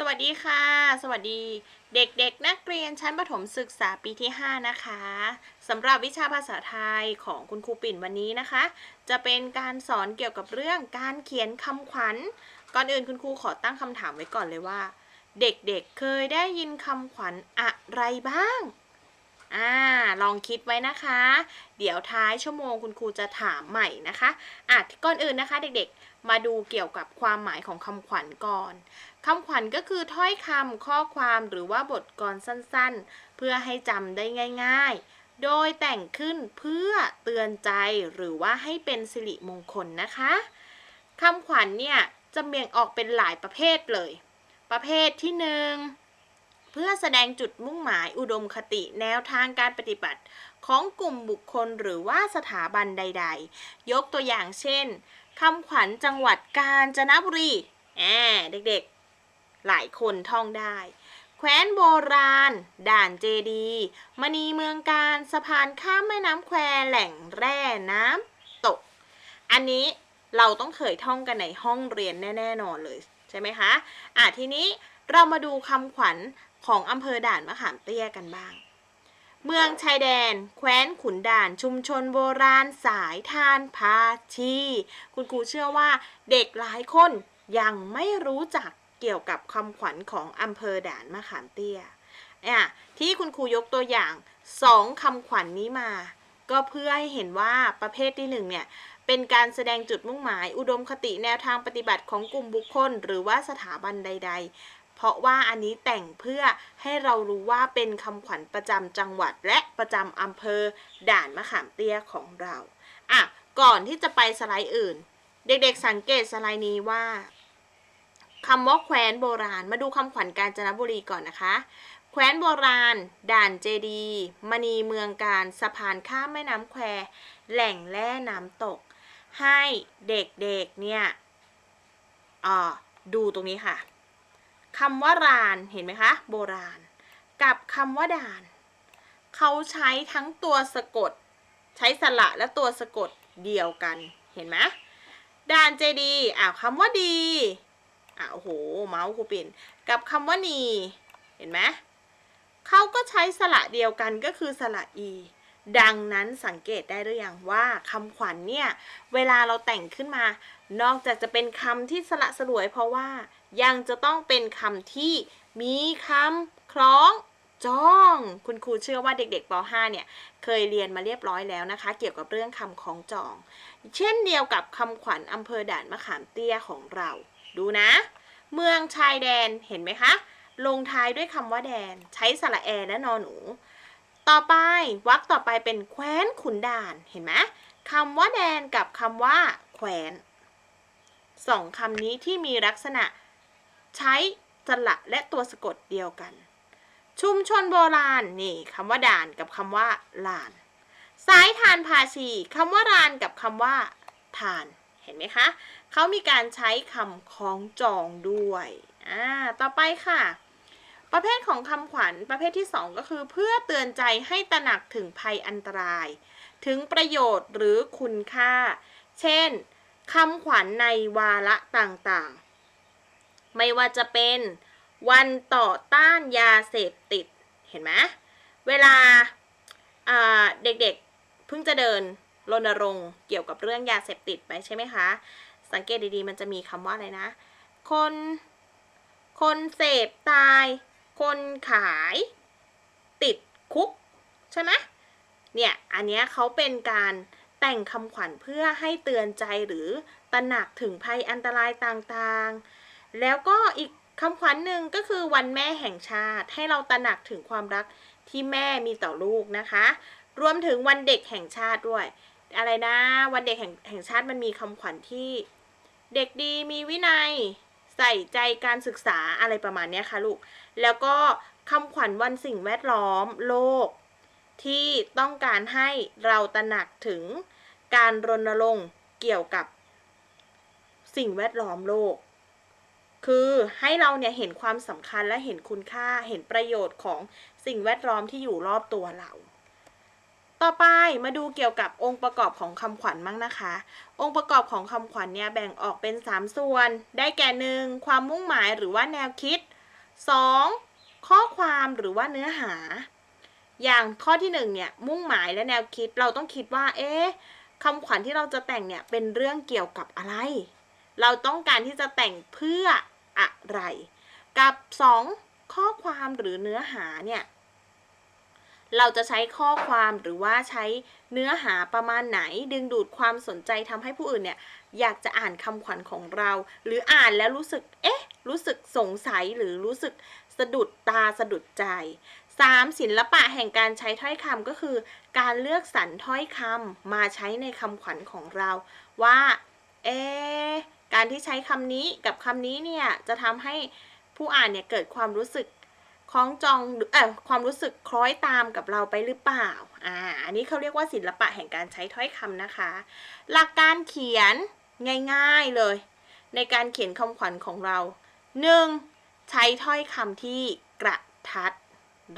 สวัสดีค่ะ สวัสดีเด็กๆ นักเรียนชั้นประถมศึกษาปีที่ 5 นะคะสำหรับวิชาภาษาไทยของคุณครูปิ่นวันนี้นะคะ จะเป็นการสอนเกี่ยวกับเรื่องการเขียนคำขวัญ ก่อนอื่นคุณครูขอตั้งคำถามไว้ก่อนเลยว่า เด็กๆเเคยได้ยินคำขวัญอะไรบ้างอ่าลองคิดไว้นะคะ เดี๋ยวท้ายชั่วโมงคุณครูจะถามใหม่นะคะอะก่อนอื่นนะคะ เด็กๆ มาดูเกี่ยวกับความหมายของคำขวัญก่อน คำขวัญก็คือถ้อยคำข้อความหรือว่าบทกลอนสั้นๆ เพื่อให้จำได้ง่าย ๆ โดยแต่งขึ้นเพื่อเตือนใจหรือว่าให้เป็นสิริมงคลนะคะคำขวัญเนี่ยจะเบี่ยงออกเป็นหลายประเภทเลย ประเภทที่หนึ่งเพื่อแสดงจุดมุ่งหมายอุดมคติแนวทางการปฏิบัติ ของกลุ่มบุคคลหรือว่าสถาบันใด ๆ ยกตัวอย่างเช่นคำขวัญจังหวัดกาญจนบุรีแอบเด็กๆ หลายคนท่องได้ แคว้นโบราณ ด่านเจดี มณีเมืองการสะพานข้ามแม่น้ำแควแหล่งแร่น้ำตก อันนี้เราต้องเคยท่องกันในห้องเรียนแน่ๆนอนเลยใช่ไหมคะ อะทีนี้เรามาดูคำขวัญของอำเภอด่านมะขามเตี้ยกันบ้าง เมืองชายแดน แคว้นขุนด่านชุมชนโบราณสายทานพาชี คุณครูเชื่อว่าเด็กหลายคนยังไม่รู้จัก เกี่ยวกับคำขวัญของอำเภอด่านมะขามเตี้ยอะที่คุณครูยกตัวอย่างสองคำขวัญนนี้มา ก็เพื่อให้เห็นว่าประเภทที่หนึ่งเนี่ยเป็นการแสดงจุดมุ่งหมาย อุดมคติแนวทางปฏิบัติของกลุ่มบุคคล หรือว่าสถาบันใด ๆ เพราะว่าอันนี้แต่งเพื่อให้เรารู้ว่าเป็นคำขวัญประจำจังหวัดและประจำอำเภอด่านมะขามเตี้ยของเราอะก่อนที่จะไปสไลด์อื่น เด็กๆสังเกตสไลด์นี้ว่า คำว่าแคว้นโบราณ มาดูคำขวัญกาญจนบุรีก่อนนะคะ แคว้นโบราณ ด่านเจดีมณีเมืองการสะพานข้ามแม่น้ำแคว แหล่งแร่น้ำตก ให้เด็กๆเนี่ยอ่าดูตรงนี้ค่ะคำว่ารานเห็นไหมคะ โบราณ กับคำว่าด่าน เขาใช้ทั้งตัวสะกด ใช้สระและตัวสะกดเดียวกันเห็นไหมด่านเจดีอ่าคำว่าดี อ่าโอ้โห เมาส์ครูปิ่นกับคำว่านีเห็นไหมเขาก็ใช้สระเดียวกันก็คือสระอีดังนั้นสังเกตได้หรือยังว่าคำขวัญเนี่ย เวลาเราแต่งขึ้นมา นอกจากจะเป็นคำที่สละสลวย เพราะว่ายังจะต้องเป็นคำที่มีคำคล้องจ้อง คุณครูเชื่อว่าเด็กๆป .5 เนี่ย เคยเรียนมาเรียบร้อยแล้วนะคะ เกี่ยวกับเรื่องคำคล้องจอง เช่นเดียวกับคำขวัญอำเภอด่านมะขามเตี้ยของเรา ดูนะ เมืองชายแดนเห็นไหมคะ ลงท้ายด้วยคำว่าแดน ใช้สระแอและนอนหนู ต่อไปวรรคต่อไปเป็นแคว้นขุนด่านเห็นไหมคำว่าแดนกับคำว่าแคว้นสองคำนี้ที่มีลักษณะใช้สระและตัวสะกดเดียวกัน ชุมชนโบราณนี่คำว่าด่านกับคำว่าลานสายทานภาชีคำว่ารานกับคำว่าทาน เห็นไหมคะ เขามีการใช้คำคล้องจองด้วยอ่าต่อไปค่ะ ประเภทของคำขวัญประเภทที่ 2 ก็คือ เพื่อเตือนใจให้ตระหนักถึงภัยอันตราย ถึงประโยชน์หรือคุณค่า เช่นคำขวัญในวาระต่างๆ ไม่ว่าจะเป็นวันต่อต้านยาเสพติด เห็นไหมเวลาอ่าเด็กๆเพิ่งจะเดินรณรงค์เกี่ยวกับเรื่องยาเสพติดไปใช่ไหมคะ สังเกตดีๆ มันจะมีคำว่าอะไรนะ คน คนเสพตาย คนขาย ติดคุก ใช่ไหมเนี่ย อันนี้เขาเป็นการแต่งคำขวัญเพื่อให้เตือนใจหรือตระหนักถึงภัยอันตรายต่างๆ แล้วก็อีกคำขวัญหนึ่งก็คือวันแม่แห่งชาติ ให้เราตระหนักถึงความรักที่แม่มีต่อลูกนะคะ รวมถึงวันเด็กแห่งชาติด้วย อะไรนะ วันเด็กแห่งแห่งชาติมันมีคำขวัญที่ เด็กดีมีวินัย ใส่ใจการศึกษาอะไรประมาณนี้ค่ะลูก แล้วก็คำขวัญวันสิ่งแวดล้อมโลก ที่ต้องการให้เราตระหนักถึงการรณรงค์เกี่ยวกับสิ่งแวดล้อมโลก คือให้เราเนี่ยเห็นความสำคัญและเห็นคุณค่าเห็นประโยชน์ของสิ่งแวดล้อมที่อยู่รอบตัวเรา ต่อไปมาดูเกี่ยวกับองค์ประกอบของคำขวัญมั่งนะคะ องค์ประกอบของคำขวัญเนี่ยแบ่งออกเป็น 3 ส่วน ได้แก่หนึ่งความมุ่งหมายหรือว่าแนวคิด 2. ข้อความหรือว่าเนื้อหา อย่างข้อที่1เนี่ยมุ่งหมายและแนวคิดเราต้องคิดว่า เอ๊ะคำขวัญที่เราจะแต่งเนี่ยเป็นเรื่องเกี่ยวกับอะไร เราต้องการที่จะแต่งเพื่ออะไร กับ 2. ข้อความหรือเนื้อหาเนี่ย เราจะใช้ข้อความหรือว่าใช้เนื้อหาประมาณไหน ดึงดูดความสนใจทำให้ผู้อื่นเนี่ยอยากจะอ่านคำขวัญของเรา หรืออ่านแล้วรู้สึก เอ๊ะ รู้สึกสงสัยหรือรู้สึกสะดุดตาสะดุดใจ 3. ศิลปะแห่งการใช้ถ้อยคำก็คือ การเลือกสรรถ้อยคำมาใช้ในคำขวัญของเรา ว่า เอ๊การที่ใช้คำนี้กับคำนี้เนี่ยจะทำให้ผู้อ่านเนี่ยเกิดความรู้สึก คล้องจองเอ่อความรู้สึกคล้อยตามกับเราไปหรือเปล่าอ่าอันนี้เขาเรียกว่าศิลปะแห่งการใช้ถ้อยคำนะคะ หลักการเขียนง่ายๆเลย ในการเขียนคำขวัญของเรา 1. ใช้ถ้อยคำที่กระทัด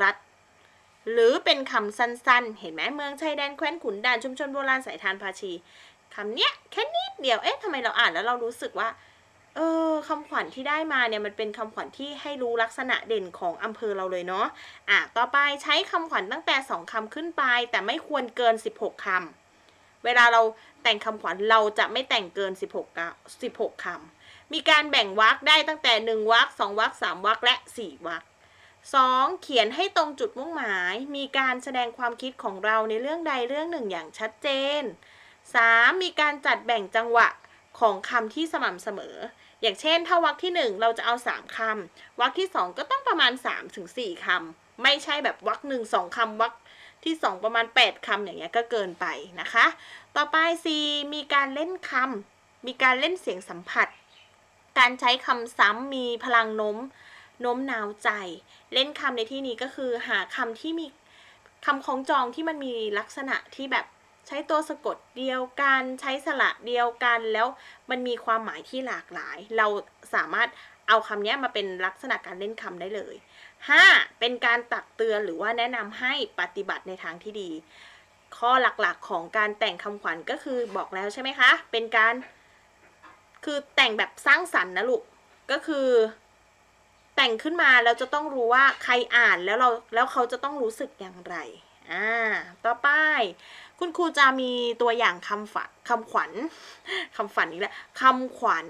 รัดหรือเป็นคำสั้นๆ เห็นไหมเมืองชายแดนแคว้นขุนด่านชุมชนโบราณสายทานภาชีคำเนี้ยแค่นิดเดียว เอ๊ะทำไมเราอ่านแล้วเรารู้สึกว่า เออคำขวัญที่ได้มาเนี่ยมันเป็นคำขวัญที่ให้รู้ลักษณะเด่นของอำเภอเราเลยเนาะอะต่อไปใช้คำขวัญตั้งแต่ 2คำขึ้นไป แต่ไม่ควรเกิน 16คำเวลาเราแต่งคำขวัญเราจะไม่แต่งเกิน 16กะ16คำมีการแบ่งวรรคได้ตั้งแต่ 1วรรค2วรรค3วรรคและ 4วรรค 2. เขียนให้ตรงจุดมุ่งหมาย มีการแสดงความคิดของเราในเรื่องใดเรื่องหนึ่งอย่างชัดเจน 3. มีการจัดแบ่งจังหวะของคำที่สม่ำเสมอ อย่างเช่น ถ้าวรรคที่ 1 เราจะเอา 3คำวรรคที่ 2 ก็ต้องประมาณ 3-4คำไม่ใช่แบบวรรคหนึ่งสองคำวรรคที่ 2 ประมาณ 8คำอย่างเงี้ยก็เกินไปนะคะ ต่อไป C มีการเล่นคำมีการเล่นเสียงสัมผัส การใช้คำซ้ำมีพลังโน้มโน้มน้าวใจ เล่นคำในที่นี้ก็คือหาคำที่มีคำคล้องจองที่มันมีลักษณะที่แบบ ใช้ตัวสะกดเดียวกัน ใช้สระเดียวกัน แล้วมันมีความหมายที่หลากหลาย เราสามารถเอาคำนี้มาเป็นลักษณะการเล่นคำได้เลย 5. เป็นการตักเตือนหรือว่าแนะนำให้ปฏิบัติในทางที่ดี ข้อหลักๆของการแต่งคำขวัญก็คือบอกแล้วใช่ไหมคะ เป็นการคือแต่งแบบสร้างสรรค์นะลูก ก็คือ แต่งขึ้นมาแล้วจะต้องรู้ว่าใครอ่านแล้วเราแล้วเขาจะต้องรู้สึกอย่างไร อ่า ต่อไป คุณครูจะมีตัวอย่างคำฝันคำขวัญคำฝันอีกแล้วคำขวัญ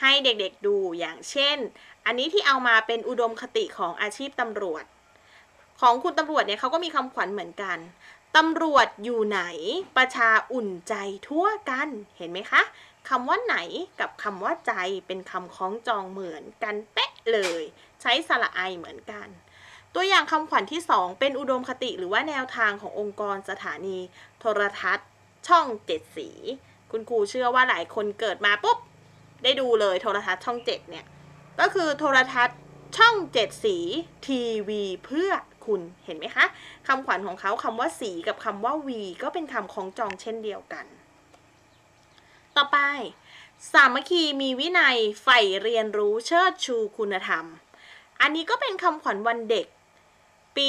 ให้เด็กๆดูอย่างเช่น อันนี้ที่เอามาเป็นอุดมคติของอาชีพตำรวจ ของคุณตำรวจเนี่ยเขาก็มีคำขวัญเหมือนกันตำรวจอยู่ไหนประชาอุ่นใจทั่วกันเห็นไหมคะคำว่าไหนกับคำว่าใจเป็นคำคล้องจองเหมือนกันเป๊ะเลย ใช้สระไอเหมือนกัน ตัวอย่างคำขวัญที่ 2 เป็นอุดมคติหรือว่าแนวทางขององค์กรสถานี โทรทัศน์ ช่องเจ็ดสี คุณครูเชื่อว่าหลายคนเกิดมาปุ๊บ ได้ดูเลยโทรทัศน์ช่องเจ็ดเนี่ย ก็คือโทรทัศน์ช่องเจ็ดสีทีวีเพื่อคุณเห็นไหมคะคำขวัญของเขาคำว่าสีกับคำว่าวีก็เป็นคำคล้องจองเช่นเดียวกัน ต่อไป สามัคคีมีวินัยใฝ่เรียนรู้เชิดชูคุณธรรม อันนี้ก็เป็นคำขวัญวันเด็ก ปี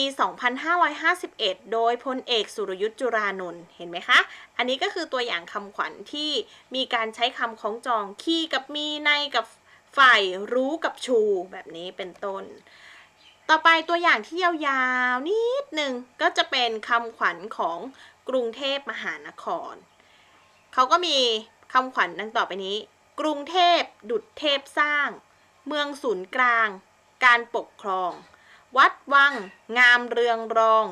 2551 โดยพลเอกสุรยุทธ์จุรานนท์เห็นไหมคะ อันนี้ก็คือตัวอย่างคำขวัญที่มีการใช้คำคล้องจองคีกับมีในกับฝ่ายรู้กับชูแบบนี้เป็นต้น ต่อไปตัวอย่างที่ยาวๆ นิดหนึ่งก็จะเป็นคำขวัญของกรุงเทพมหานคร เขาก็มีคำขวัญดังต่อไปนี้ กรุงเทพดุจเทพสร้าง เมืองศูนย์กลาง การปกครอง วัดวังงามเรืองรอง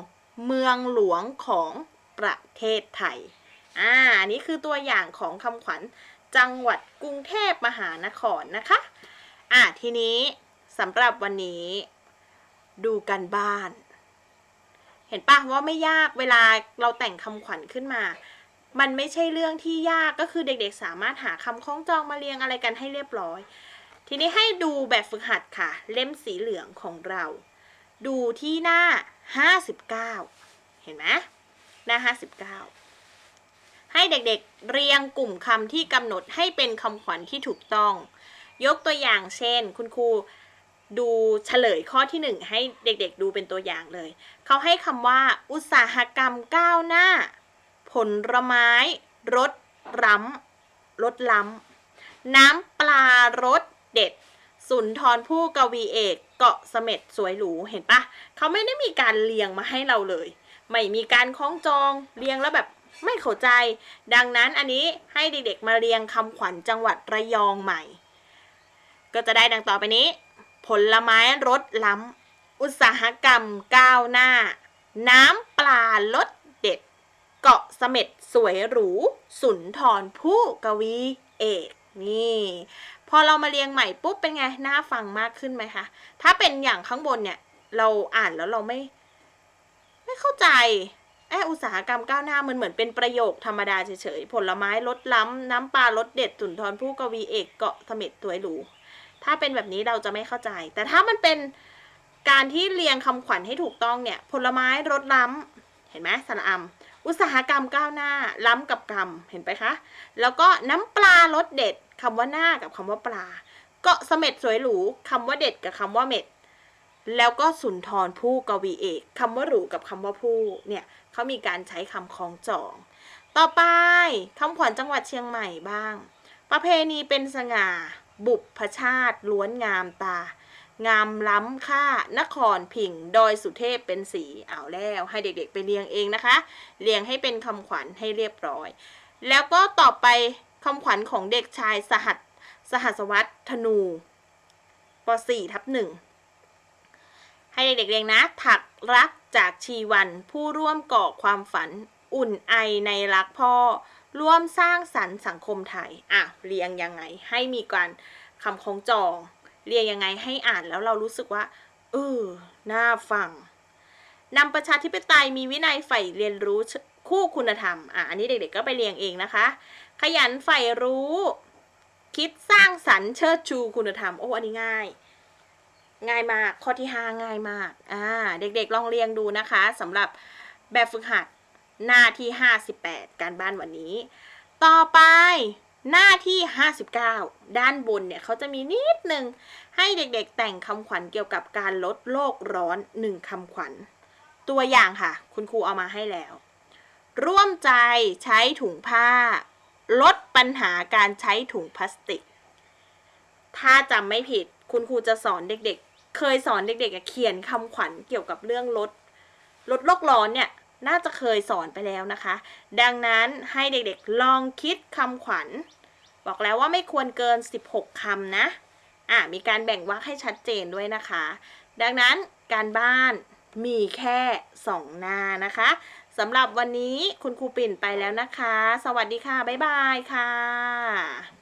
เมืองหลวงของประเทศไทย อ่าอันนี้คือตัวอย่างของคำขวัญจังหวัดกรุงเทพมหานครนะคะ อ่าทีนี้สำหรับวันนี้ ดูกันบ้าน เห็นปะว่าไม่ยากเวลาเราแต่งคำขวัญขึ้นมา มันไม่ใช่เรื่องที่ยากก็คือเด็กๆ สามารถหาคำคล้องจองมาเรียงอะไรกันให้เรียบร้อย ทีนี้ให้ดูแบบฝึกหัดค่ะ เล่มสีเหลืองของเรา ดูที่หน้า 59 เห็นไหมหน้า 59 ให้เด็กๆเรียงกลุ่มคำที่กำหนดให้เป็นคำขวัญที่ถูกต้อง ยกตัวอย่างเช่น คุณครูดูเฉลยข้อที่หนึ่งให้เด็กๆดูเป็นตัวอย่างเลย เขาให้คำว่า อุตสาหกรรมก้าวหน้า ผลไม้รสร้ำรสล้ำน้ำปลารสเด็ด สุนทรภู่กวีเอกเกาะเสม็ดสวยหรูเห็นปะเขาไม่ได้มีการเรียงมาให้เราเลย ไม่มีการคล้องจองเรียงแล้วแบบไม่เข้าใจ ดังนั้นอันนี้ให้เด็กๆมาเรียงคำขวัญจังหวัดระยองใหม่ ก็จะได้ดังต่อไปนี้ ผลไม้รสล้ำ อุตสาหกรรมก้าวหน้า น้ำปลารสเด็ด เกาะเสม็ดสวยหรู สุนทรภู่กวีเอก นี่ พอเรามาเรียงใหม่ปุ๊บเป็นไงน่าฟังมากขึ้นไหมคะถ้าเป็นอย่างข้างบนเนี่ย เราอ่านแล้วเราไม่ ไม่เข้าใจแอบอุตสาหกรรมก้าวหน้ามันเหมือนเป็นประโยคธรรมดาเฉยๆ ผลไม้รสล้ำ น้ำปลารสเด็ดสุนทรภู่กวีเอกเกาะเสม็ดสวยหรูถ้าเป็นแบบนี้เราจะไม่เข้าใจ แต่ถ้ามันเป็นการที่เรียงคำขวัญให้ถูกต้องเนี่ย ผลไม้รสล้ำ เห็นไหมสระอำ อุตสาหกรรมก้าวหน้า ล้ำกับกรรมเห็นไปคะ แล้วก็น้ำปลารสเด็ดคำว่าหน้ากับคำว่าปลา เกาะเสม็ดสวยหรูคำว่าเด็ดกับคำว่าเม็ด แล้วก็สุนทรภู่กวีเอกคำว่าหรูกับคำว่าผู้เนี่ยเขามีการใช้คำคล้องจอง ต่อไปคำขวัญจังหวัดเชียงใหม่บ้าง ประเพณีเป็นสง่าบุพชาติล้วนงามตา งามล้ำค่านครพิงดอยสุเทพเป็นสีเอาแล้วให้เด็กๆไปเรียงเองนะคะ เรียงให้เป็นคำขวัญให้เรียบร้อย แล้วก็ต่อไปคำขวัญของเด็กชายสหัสสหัสวัตธนูป .4 ทับหนึ่งให้เด็กๆเรียงนะ ถักรักจากชีวันผู้ร่วมก่อความฝันอุ่นไอในรักพ่อ ร่วมสร้างสรรค์สังคมไทยอะเรียงยังไงให้มีการคำคล้องจอง เรียงยังไงให้อ่านแล้วเรารู้สึกว่าเออน่าฟังนำประชาธิปไตยมีวินัยใฝ่เรียนรู้คู่คุณธรรม อะอันนี้เด็กๆก็ไปเรียงเองนะคะ ขยันใฝ่รู้ คิดสร้างสรรค์เชิดชูคุณธรรม โอ้ อันนี้ง่าย ง่ายมาก ข้อที่5ง่ายมาก อ่า เด็กๆลองเรียงดูนะคะสำหรับแบบฝึกหัดหน้าที่ 58 การบ้านวันนี้ ต่อไป หน้าที่ 59 ด้านบนเนี่ยเขาจะมีนิดนึง ให้เด็กๆแต่งคำขวัญเกี่ยวกับการลดโลกร้อน1คำขวัญ ตัวอย่างค่ะ คุณครูเอามาให้แล้ว ร่วมใจใช้ถุงผ้า ลดปัญหาการใช้ถุงพลาสติก ถ้าจำไม่ผิด คุณครูจะสอนเด็กๆ เคยสอนเด็กๆเขียนคำขวัญเกี่ยวกับเรื่องลดลดโลกร้อนเนี่ย น่าจะเคยสอนไปแล้วนะคะ ดังนั้นให้เด็กๆลองคิดคำขวัญ บอกแล้วว่าไม่ควรเกิน 16 คำนะ อะมีการแบ่งวรรคให้ชัดเจนด้วยนะคะ ดังนั้นการบ้านมีแค่ 2 หน้านะคะสำหรับวันนี้คุณครูปิ่นไปแล้วนะคะ สวัสดีค่ะ บ๊ายบายค่ะ